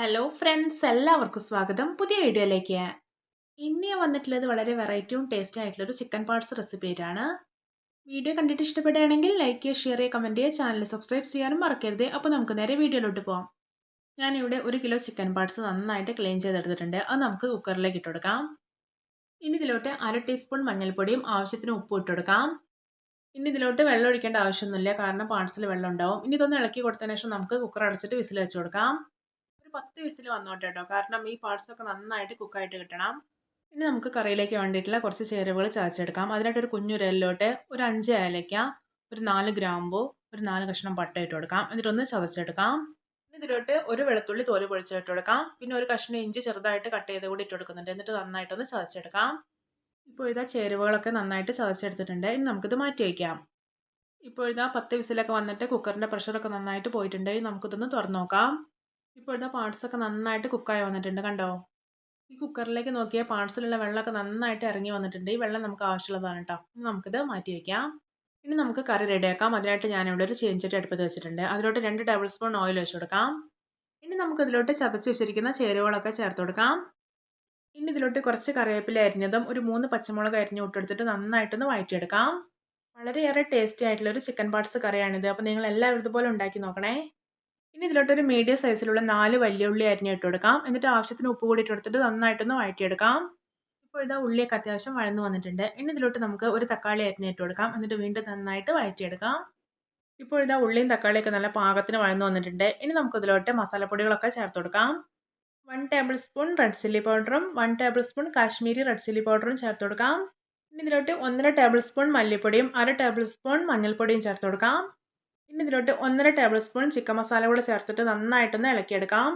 Hello friends എല്ലാവർക്കും സ്വാഗതം. പുതിയ വീഡിയോയിലേക്ക്. ഇന്ന് ഞാൻ വന്നിട്ടുള്ളത് വളരെ വെറൈറ്റിയും ടേസ്റ്റി ആയിട്ടുള്ള ഒരു ചിക്കൻ പാർട്സ് റെസിപ്പി ആയിട്ടാണ്. വീഡിയോ കണ്ടിട്ട് ഇഷ്ടപ്പെടുകയാണെങ്കിൽ ലൈക്ക് ചെയ്യുക ഷെയർ ചെയ്യുക കമന്റ് ചെയ്യുക ചാനൽ സബ്സ്ക്രൈബ് ചെയ്യാനും മറക്കരുത്. അപ്പോൾ നമുക്ക് നേരെ വീഡിയോയിലോട്ട് പോകാം ഞാനിവിടെ ഒരു കിലോ ചിക്കൻ പാർട്സ് നന്നായിട്ട് ക്ലീൻ ചെയ്തെടുത്തിട്ടുണ്ട്. അത് നമുക്ക് കുക്കറിലേക്ക് ഇട്ട് കൊടുക്കാം. ഇനി ഇതിലോട്ട് അര ടീസ്പൂൺ മഞ്ഞൾപ്പൊടിയും ആവശ്യത്തിന് ഉപ്പും ഇട്ട് കൊടുക്കാം. ഇനി ഇതിലോട്ട് വെള്ളം ഒഴിക്കേണ്ട ആവശ്യമൊന്നുമില്ല. കാരണം പാർട്സിൽ വെള്ളം ഉണ്ടാവും. ഇനി ഇതൊന്ന് ഇളക്കി കൊടുത്തതിന് ശേഷം നമുക്ക് കുക്കർ അടച്ചിട്ട് വിസിൽ വെച്ച് കൊടുക്കാം. പത്ത് വിസിൽ വന്നോട്ടെ കേട്ടോ കാരണം ഈ പാർട്സ് ഒക്കെ നന്നായിട്ട് കുക്കായിട്ട് കിട്ടണം. ഇനി നമുക്ക് കറിയിലേക്ക് വേണ്ടിയിട്ടുള്ള കുറച്ച് ചേരുവകൾ ചതച്ചെടുക്കാം. അതിനായിട്ട് ഒരു കുഞ്ഞുരലിലോട്ട് ഒരു അഞ്ച് ഏലയ്ക്ക ഒരു നാല് ഗ്രാമ്പു ഒരു നാല് കഷ്ണം പട്ട ഇട്ട് കൊടുക്കാം. എന്നിട്ടൊന്ന് ചതച്ചെടുക്കാം. ഇതിലോട്ട് ഒരു വെളുത്തുള്ളി തോൽ പൊളിച്ചിട്ട് കൊടുക്കാം. പിന്നെ ഒരു കഷ്ണം ഇഞ്ചി ചെറുതായിട്ട് കട്ട് ചെയ്ത് കൂടി ഇട്ട് എന്നിട്ട് നന്നായിട്ടൊന്ന് ചതച്ചെടുക്കാം. ഇപ്പോൾ ഇതാ ചേരുവകളൊക്കെ നന്നായിട്ട് ചതച്ചെടുത്തിട്ടുണ്ട്. ഇനി നമുക്കിത് മാറ്റി വയ്ക്കാം. ഇപ്പോൾ ഇതാ പത്ത് വിസിലൊക്കെ വന്നിട്ട് കുക്കറിന്റെ പ്രഷറൊക്കെ നന്നായിട്ട് പോയിട്ടുണ്ട്. നമുക്കിതൊന്ന് തുറന്നു നോക്കാം. ഇപ്പോൾ ഇതാ പാർട്സൊക്കെ നന്നായിട്ട് കുക്കായി വന്നിട്ടുണ്ട് കണ്ടോ? ഈ കുക്കറിലേക്ക് നോക്കിയാൽ പാർട്സിലുള്ള വെള്ളമൊക്കെ നന്നായിട്ട് ഇറങ്ങി വന്നിട്ടുണ്ട്. ഈ വെള്ളം നമുക്ക് ആവശ്യമുള്ളതാണ് കേട്ടോ നമുക്കിത് മാറ്റി വയ്ക്കാം ഇനി നമുക്ക് കറി റെഡിയാക്കാം. അതിനായിട്ട് ഞാനിവിടെ ഒരു ചീഞ്ചട്ടി അടുപ്പത്ത് വെച്ചിട്ടുണ്ട്. അതിലോട്ട് രണ്ട് ടേബിൾ സ്പൂൺ ഓയിൽ വെച്ച് കൊടുക്കാം. ഇനി നമുക്ക് ഇതിലോട്ട് ചതച്ച് വെച്ചിരിക്കുന്ന ചേരുവകളൊക്കെ ചേർത്ത് കൊടുക്കാം. ഇനി ഇതിലോട്ട് കുറച്ച് കറിവേപ്പില അരിഞ്ഞതും ഒരു മൂന്ന് പച്ചമുളക് അരിഞ്ഞ് ഇട്ടെടുത്തിട്ട് നന്നായിട്ടൊന്ന് വഴറ്റിയെടുക്കാം. വളരെയേറെ ടേസ്റ്റി ആയിട്ടുള്ള ഒരു ചിക്കൻ പാർട്സ് കറിയാണിത്. അപ്പോൾ നിങ്ങൾ എല്ലാവരും ഇതുപോലെ ഉണ്ടാക്കി നോക്കണേ. ഇനി ഇതിലോട്ടൊരു മീഡിയം സൈസിലുള്ള നാല് വലിയ ഉള്ളി അരിഞ്ഞ് ഇട്ട് കൊടുക്കാം. എന്നിട്ട് ആവശ്യത്തിന് ഉപ്പ് കൂടി ഇട്ട് കൊടുത്തിട്ട് നന്നായിട്ടൊന്ന് വഴറ്റിയെടുക്കാം. ഇപ്പോൾ ഇതാ ഉള്ളിയൊക്കെ അത്യാവശ്യം വഴന്നു വന്നിട്ടുണ്ട്. ഇനി ഇതിലോട്ട് നമുക്ക് ഒരു തക്കാളി അരിഞ്ഞ് ഇട്ട് കൊടുക്കാം. എന്നിട്ട് വീണ്ടും നന്നായിട്ട് വഴറ്റിയെടുക്കാം. ഇപ്പോൾ ഇതാ ഉള്ളിയും തക്കാളിയൊക്കെ നല്ല പാകത്തിന് വഴന്നു വന്നിട്ടുണ്ട്. ഇനി നമുക്ക് ഇതിലോട്ട് മസാലപ്പൊടികളൊക്കെ ചേർത്ത് കൊടുക്കാം. One tablespoon red chilli പൗഡറും one tablespoon Kashmiri red chilli പൗഡറും ചേർത്ത് കൊടുക്കാം. ഇനി ഇതിലോട്ട് ഒന്നര ടേബിൾ സ്പൂൺ മല്ലിപ്പൊടിയും അര ടേബിൾ സ്പൂൺ മഞ്ഞൾപ്പൊടിയും ചേർത്ത് കൊടുക്കാം. ഇനി ഇതിലോട്ട് ഒന്നര ടേബിൾ സ്പൂൺ ചിക്കൻ മസാല കൂടെ ചേർത്തിട്ട് നന്നായിട്ടൊന്ന് ഇളക്കിയെടുക്കാം.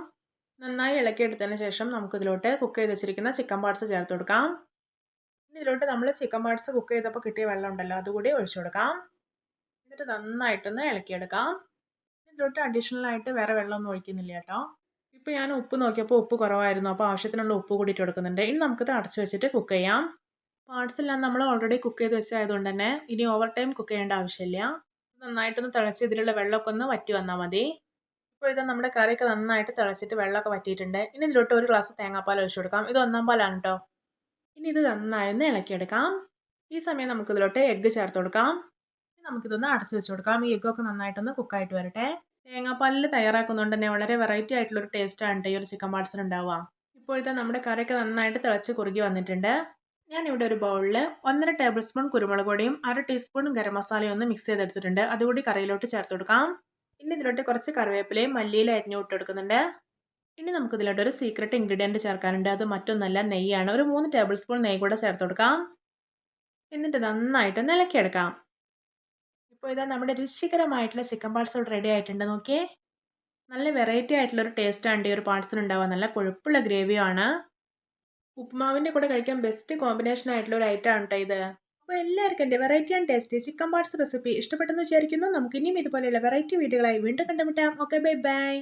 നന്നായി ഇളക്കിയെടുത്തതിന് ശേഷം നമുക്ക് ഇതിലോട്ട് കുക്ക് ചെയ്ത് വെച്ചിരിക്കുന്ന ചിക്കൻ പാർട്സ് ചേർത്ത് കൊടുക്കാം. ഇനി ഇതിലോട്ട് നമ്മൾ ചിക്കൻ പാർട്സ് കുക്ക് ചെയ്തപ്പോൾ കിട്ടിയ വെള്ളം ഉണ്ടല്ലോ അതുകൂടി ഒഴിച്ചു കൊടുക്കാം. എന്നിട്ട് നന്നായിട്ടൊന്ന് ഇളക്കിയെടുക്കാം. ഇതിലോട്ട് അഡീഷണൽ ആയിട്ട് വേറെ വെള്ളമൊന്നും ഒഴിക്കുന്നില്ല കേട്ടോ. ഇപ്പോൾ ഞാൻ ഉപ്പ് നോക്കിയപ്പോൾ ഉപ്പ് കുറവായിരുന്നു അപ്പോൾ ആവശ്യത്തിനുള്ള ഉപ്പ് കൂടിയിട്ട് കൊടുക്കുന്നുണ്ട്. ഇനി നമുക്കിത് അടച്ചു വെച്ചിട്ട് കുക്ക് ചെയ്യാം. പാർട്സ് എല്ലാം നമ്മൾ ഓൾറെഡി കുക്ക് ചെയ്ത് വെച്ചതായതുകൊണ്ട് തന്നെ ഇനി ഓവർ ടൈം കുക്ക് ചെയ്യേണ്ട ആവശ്യമില്ല. നന്നായിട്ടൊന്ന് തിളച്ച് ഇതിലുള്ള വെള്ളമൊക്കെ ഒന്ന് വറ്റി വന്നാൽ മതി. ഇപ്പോൾ ഇത് നമ്മുടെ കറിയൊക്കെ നന്നായിട്ട് തിളച്ചിട്ട് വെള്ളമൊക്കെ വറ്റിയിട്ടുണ്ട്. ഇനി ഇതിലോട്ട് ഒരു ഗ്ലാസ് തേങ്ങാപ്പാൽ ഒഴിച്ചു കൊടുക്കാം. ഇത് ഒന്നാം പാലാണ് കേട്ടോ ഇനി ഇത് നന്നായി ഒന്ന് ഇളക്കിയെടുക്കാം. ഈ സമയം നമുക്ക് ഇതിലോട്ട് എഗ്ഗ് ചേർത്ത് കൊടുക്കാം. നമുക്കിതൊന്ന് അടച്ചു വെച്ച് കൊടുക്കാം. ഈ എഗ്ഗൊക്കെ നന്നായിട്ടൊന്ന് കുക്കായിട്ട് വരട്ടെ. തേങ്ങാപ്പാലിൽ തയ്യാറാക്കുന്നതുകൊണ്ട് തന്നെ വളരെ വെറൈറ്റി ആയിട്ടുള്ളൊരു ടേസ്റ്റാണ് ഈ ഒരു ചിക്കൻ പാർട്സിന് ഉണ്ടാവുക. ഇപ്പോഴത്തെ നമ്മുടെ കറിയൊക്കെ നന്നായിട്ട് തിളച്ച് കുറുകി വന്നിട്ടുണ്ട്. ഞാനിവിടെ ഒരു ബൗളിൽ ഒന്നര ടേബിൾ സ്പൂൺ കുരുമുളക് പൊടിയും അര ടീസ്പൂൺ ഗരം മസാലയും ഒന്ന് മിക്സ് ചെയ്തെടുത്തിട്ടുണ്ട്. അതുകൂടി കറിയിലോട്ട് ചേർത്ത് കൊടുക്കാം. ഇനി ഇതിലോട്ട് കുറച്ച് കറിവേപ്പിലയും മല്ലിയിലും അരിഞ്ഞു ഇട്ട് കൊടുക്കുന്നുണ്ട്. ഇനി നമുക്ക് ഇതിലോട്ട് ഒരു സീക്രട്ട് ഇൻഗ്രീഡിയന്റ് ചേർക്കാനുണ്ട്. അത് മറ്റൊന്നല്ല നെയ്യാണ്. ഒരു മൂന്ന് ടേബിൾ സ്പൂൺ നെയ്യ് കൂടെ ചേർത്ത് കൊടുക്കാം. എന്നിട്ട് നന്നായിട്ട് ഇളക്കിയെടുക്കാം ഇപ്പോൾ ഇതാ നമ്മുടെ രുചികരമായിട്ടുള്ള ചിക്കൻ പാർട്സ് റെഡി ആയിട്ടുണ്ട്. നോക്കിയേ. നല്ല വെറൈറ്റി ആയിട്ടുള്ള ഒരു ടേസ്റ്റാണ് ഈ ഒരു പാർട്സിന് ഉണ്ടാവുക. നല്ല കൊഴുപ്പുള്ള ഗ്രേവിയാണ് ഉപ്പുമാവിന്റെ കൂടെ കഴിക്കാൻ ബെസ്റ്റ് കോമ്പിനേഷൻ ആയിട്ടുള്ള ഒരു ഐറ്റം ആണ് ഇത്. അപ്പോൾ എല്ലാവർക്കും എന്റെ variety and tasty chicken parts recipe ഇഷ്ടപ്പെട്ടെന്ന് വിചാരിക്കുന്നു. നമുക്ക് ഇനിയും ഇതുപോലെയുള്ള വെറൈറ്റി വീഡിയോകളായി വീണ്ടും കണ്ടുമുട്ടാം. Okay bye bye